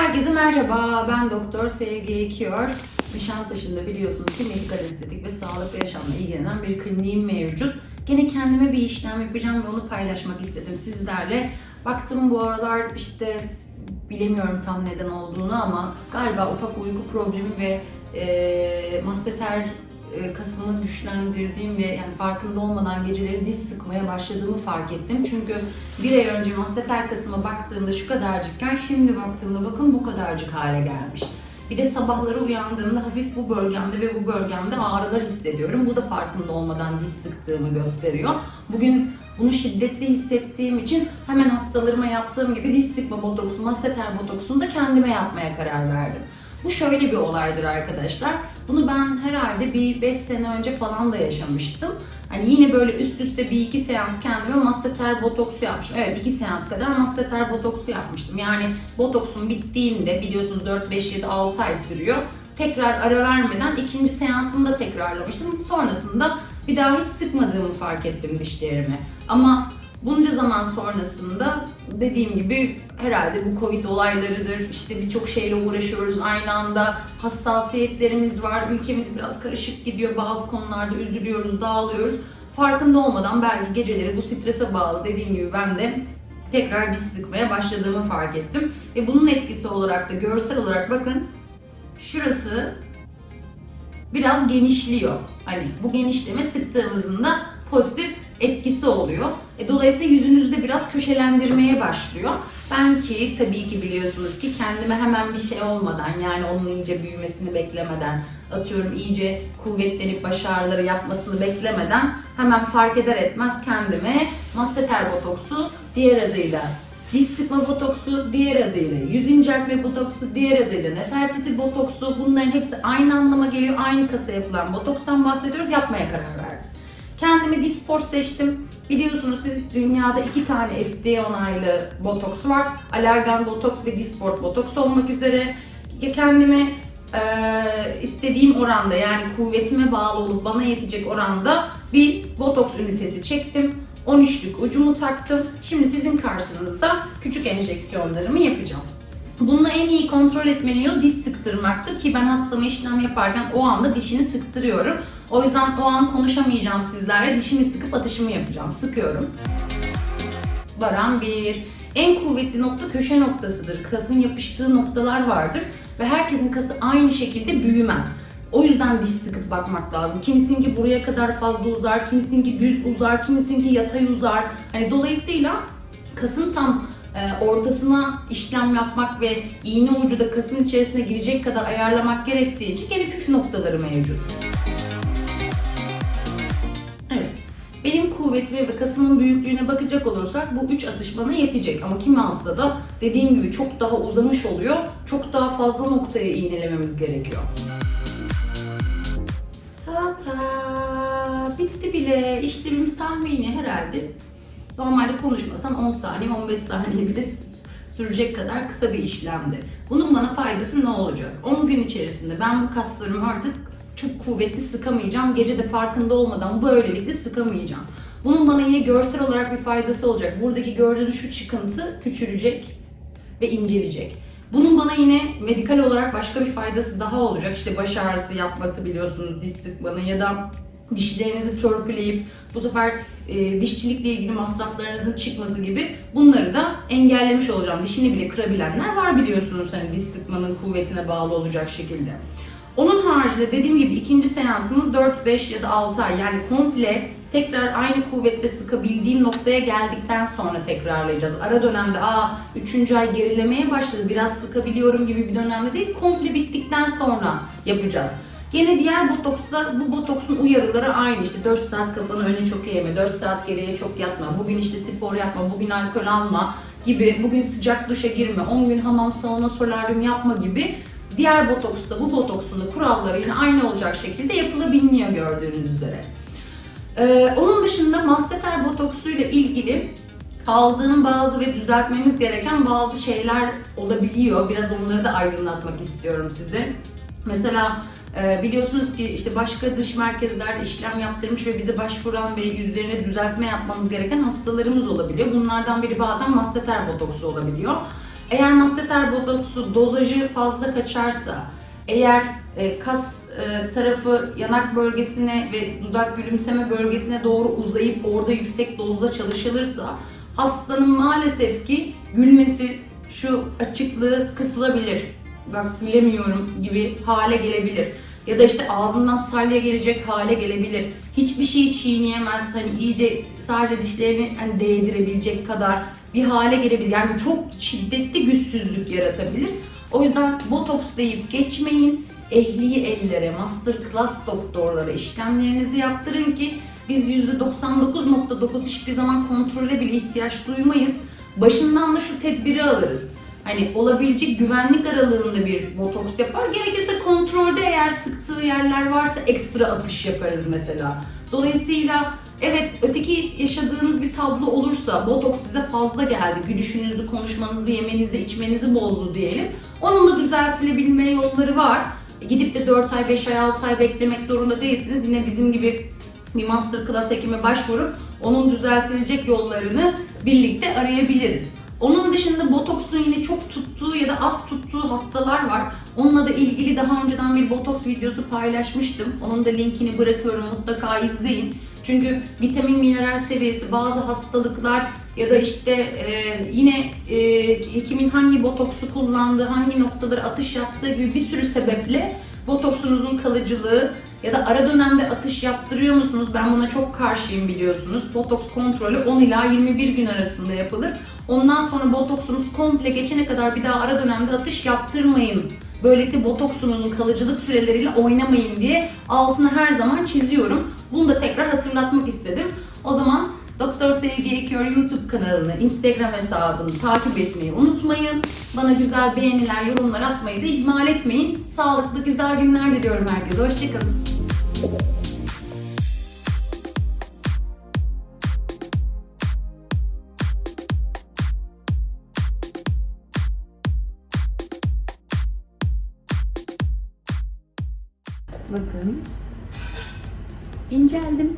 Herkese merhaba, ben Doktor Sevgi Ekiyor. Nişantaşı'nda biliyorsunuz ki medikal estetik ve sağlıklı yaşamla ilgilenen bir kliniğim mevcut. Gene kendime bir işlem yapacağım ve onu paylaşmak istedim sizlerle. Baktım bu aralar işte bilemiyorum tam neden olduğunu ama galiba ufak uyku problemi ve e, masseter e, kasımı güçlendirdiğim ve yani farkında olmadan geceleri diz sıkmaya başladığımı fark ettim. Çünkü bir ay önce masseter kasıma baktığımda şu kadarcıkken şimdi baktığımda bakın bu kadarcık hale gelmiş. Bir de sabahları uyandığımda hafif bu bölgemde ve bu bölgemde ağrılar hissediyorum. Bu da farkında olmadan diz sıktığımı gösteriyor. Bugün bunu şiddetli hissettiğim için hemen hastalarıma yaptığım gibi diz sıkma botoksu, masseter botoksunu da kendime yapmaya karar verdim. Bu şöyle bir olaydır arkadaşlar. Bunu ben herhalde bir 5 sene önce falan da yaşamıştım. Hani yine böyle üst üste bir iki seans kendime masseter botoksu yapmıştım. Evet iki seans kadar masseter botoksu yapmıştım. Yani botoksun bittiğinde biliyorsunuz 4, 5, 7, 6 ay sürüyor. Tekrar ara vermeden ikinci seansımı da tekrarlamıştım. Sonrasında bir daha hiç sıkmadığımı fark ettim dişlerimi. Ama bunca zaman sonrasında dediğim gibi herhalde bu Covid olaylarıdır. İşte birçok şeyle uğraşıyoruz aynı anda. Hassasiyetlerimiz var. Ülkemiz biraz karışık gidiyor. Bazı konularda üzülüyoruz, dağılıyoruz. Farkında olmadan belki geceleri bu strese bağlı dediğim gibi ben de tekrar diş sıkmaya başladığımı fark ettim. Ve bunun etkisi olarak da görsel olarak bakın şurası biraz genişliyor. Hani bu genişleme sıktığımızda pozitif etkisi oluyor. E, dolayısıyla yüzünüzde biraz köşelendirmeye başlıyor. Ben ki tabii ki biliyorsunuz ki kendime hemen bir şey olmadan yani onun iyice büyümesini beklemeden atıyorum iyice kuvvetlenip baş ağrıları yapmasını beklemeden hemen fark eder etmez kendime masseter botoksu diğer adıyla diş sıkma botoksu diğer adıyla yüz inceltme botoksu diğer adıyla nefertiti botoksu bunların hepsi aynı anlama geliyor. Aynı kasa yapılan botokstan bahsediyoruz yapmaya karar verdim. Kendime Disport seçtim. Biliyorsunuz dünyada iki tane FDA onaylı botoks var. Allergan botoks ve Disport botoks olmak üzere. Kendime e, istediğim oranda yani kuvvetime bağlı olup bana yetecek oranda bir botoks ünitesi çektim. 13'lük ucumu taktım. Şimdi sizin karşınızda küçük enjeksiyonlarımı yapacağım. Bununla en iyi kontrol etmeni yol diş sıktırmaktır ki ben hastama işlem yaparken o anda dişini sıktırıyorum. O yüzden o an konuşamayacağım sizlerle. Dişimi sıkıp atışımı yapacağım. Sıkıyorum. Varan bir. En kuvvetli nokta köşe noktasıdır. Kasın yapıştığı noktalar vardır ve herkesin kası aynı şekilde büyümez. O yüzden diş sıkıp bakmak lazım. Kimisinki buraya kadar fazla uzar, kimisinki düz uzar, kimisinki yatay uzar. Hani dolayısıyla kasın tam ortasına işlem yapmak ve iğne ucu da kasın içerisine girecek kadar ayarlamak gerektiği için gene püf noktaları mevcut. Evet. Benim kuvvetime ve kasımın büyüklüğüne bakacak olursak bu üç atış bana yetecek. Ama kimi hastada dediğim gibi çok daha uzamış oluyor. Çok daha fazla noktaya iğnelememiz gerekiyor. Ta ta bitti bile. İşlemimiz tahmini herhalde normalde konuşmasam 10 saniye 15 saniye bile sürecek kadar kısa bir işlemdi. Bunun bana faydası ne olacak? 10 gün içerisinde ben bu kaslarımı artık çok kuvvetli sıkamayacağım. Gece de farkında olmadan böylelikle sıkamayacağım. Bunun bana yine görsel olarak bir faydası olacak. Buradaki gördüğünüz şu çıkıntı küçülecek ve incelecek. Bunun bana yine medikal olarak başka bir faydası daha olacak. İşte baş ağrısı yapması biliyorsunuz diş sıkmanın ya da dişlerinizi törpüleyip bu sefer e, dişçilikle ilgili masraflarınızın çıkması gibi bunları da engellemiş olacağım. Dişini bile kırabilenler var biliyorsunuz hani diş sıkmanın kuvvetine bağlı olacak şekilde. Onun haricinde dediğim gibi ikinci seansımı 4-5 ya da 6 ay yani komple tekrar aynı kuvvetle sıkabildiğim noktaya geldikten sonra tekrarlayacağız. Ara dönemde aa 3. ay gerilemeye başladı biraz sıkabiliyorum gibi bir dönemde değil komple bittikten sonra yapacağız. Gene diğer botoksta bu botoksun uyarıları aynı işte 4 saat kafanı öne çok eğme, 4 saat geriye çok yatma, bugün işte spor yapma, bugün alkol alma gibi, bugün sıcak duşa girme, 10 gün hamam, sauna, solaryum yapma gibi diğer botoksta bu botoksun da kuralları yine aynı olacak şekilde yapılabiliyor gördüğünüz üzere. Ee, onun dışında masseter botoksuyla ilgili aldığım bazı ve düzeltmemiz gereken bazı şeyler olabiliyor. Biraz onları da aydınlatmak istiyorum size. Mesela ee, biliyorsunuz ki işte başka dış merkezlerde işlem yaptırmış ve bize başvuran ve yüzlerine düzeltme yapmamız gereken hastalarımız olabiliyor. Bunlardan biri bazen masseter botoksu olabiliyor. Eğer masseter botoksu dozajı fazla kaçarsa, eğer e, kas e, tarafı yanak bölgesine ve dudak gülümseme bölgesine doğru uzayıp orada yüksek dozda çalışılırsa hastanın maalesef ki gülmesi şu açıklığı kısılabilir. Bak gülemiyorum gibi hale gelebilir. Ya da işte ağzından salya gelecek hale gelebilir. Hiçbir şeyi çiğneyemez. Hani iyice sadece dişlerini hani değdirebilecek kadar bir hale gelebilir. Yani çok şiddetli güçsüzlük yaratabilir. O yüzden botoks deyip geçmeyin. Ehli ellere, master class doktorlara işlemlerinizi yaptırın ki biz %99.9 hiçbir zaman kontrole bile ihtiyaç duymayız. Başından da şu tedbiri alırız. Hani olabilecek güvenlik aralığında bir botoks yapar. Gerekirse kontrolde eğer sıktığı yerler varsa ekstra atış yaparız mesela. Dolayısıyla evet öteki yaşadığınız bir tablo olursa botoks size fazla geldi. Gülüşünüzü, konuşmanızı, yemenizi, içmenizi bozdu diyelim. Onun da düzeltilebilme yolları var. Gidip de 4 ay, 5 ay, 6 ay beklemek zorunda değilsiniz. Yine bizim gibi bir master class hekime başvurup onun düzeltilecek yollarını birlikte arayabiliriz. Onun dışında botoksun yine çok tuttuğu ya da az tuttuğu hastalar var. Onunla da ilgili daha önceden bir botoks videosu paylaşmıştım. Onun da linkini bırakıyorum mutlaka izleyin. Çünkü vitamin mineral seviyesi bazı hastalıklar ya da işte e, yine e, hekimin hangi botoksu kullandığı, hangi noktalara atış yaptığı gibi bir sürü sebeple botoksunuzun kalıcılığı ya da ara dönemde atış yaptırıyor musunuz? Ben buna çok karşıyım biliyorsunuz. Botoks kontrolü 10 ila 21 gün arasında yapılır. Ondan sonra botoksunuz komple geçene kadar bir daha ara dönemde atış yaptırmayın. Böylelikle botoksunuzun kalıcılık süreleriyle oynamayın diye altını her zaman çiziyorum. Bunu da tekrar hatırlatmak istedim. O zaman Doktor Sevgi Ekiyor YouTube kanalını, Instagram hesabını takip etmeyi unutmayın. Bana güzel beğeniler, yorumlar atmayı da ihmal etmeyin. Sağlıklı, güzel günler diliyorum herkese. Hoşçakalın. Bakın. İnceldim.